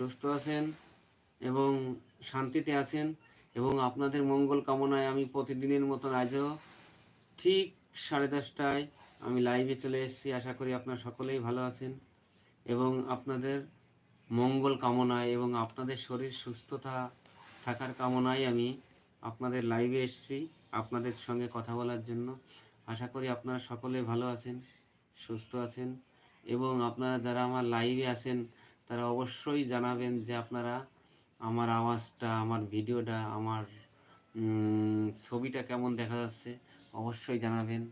সুস্থ আছেন এবং শান্তিতে আছেন এবং আপনাদের মঙ্গল কামনায় আমি প্রতিদিনের মতন আজও ঠিক সাড়ে দশটায় আমি লাইভে চলে এসেছি। আশা করি আপনারা সকলেই ভালো আছেন এবং আপনাদের মঙ্গল কামনায় এবং আপনাদের শরীর সুস্থতা থাকার কামনায় আমি আপনাদের লাইভে এসেছি আপনাদের সঙ্গে কথা বলার জন্য। আশা করি আপনারা সকলে ভালো আছেন, সুস্থ আছেন এবং আপনারা যারা আমার লাইভে আছেন তারা অবশ্যই জানাবেন যে আপনারা আমার আওয়াজটা, আমার ভিডিওটা, আমার ছবিটা কেমন দেখা যাচ্ছে, অবশ্যই জানাবেন।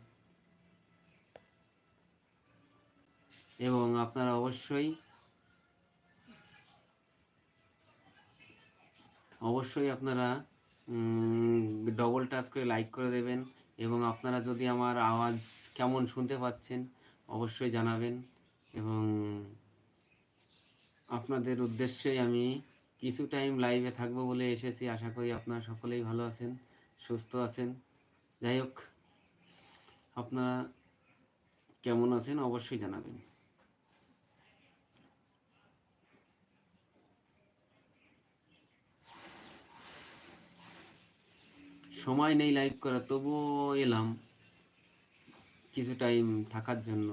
এবং আপনারা অবশ্যই অবশ্যই আপনারা ডবল টাচ করে লাইক করে দেবেন এবং আপনারা যদি আমার আওয়াজ কেমন শুনতে পাচ্ছেন, অবশ্যই জানাবেন এবং আপনাদের উদ্দেশ্যে আমি কিছু টাইম লাইভে থাকব বলে এসেছি। আশা করি আপনারা সকলেই ভালো আছেন, সুস্থ আছেন। যাই হোক, আপনারা কেমন আছেন অবশ্যই জানাবেন। সময় নেই লাইভ করা, তবুও এলাম কিছু টাইম থাকার জন্য।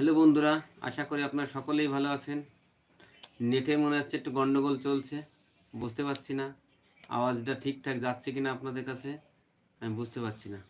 হ্যালো বন্ধুরা, আশা করি আপনারা সকলেই ভালো আছেন। নেটে মনে হচ্ছে একটু গন্ডগোল চলছে, বুঝতে পারছি না। আওয়াজটা ঠিকঠাক যাচ্ছে কিনা আপনাদের কাছে, আমি বুঝতে পারছি না।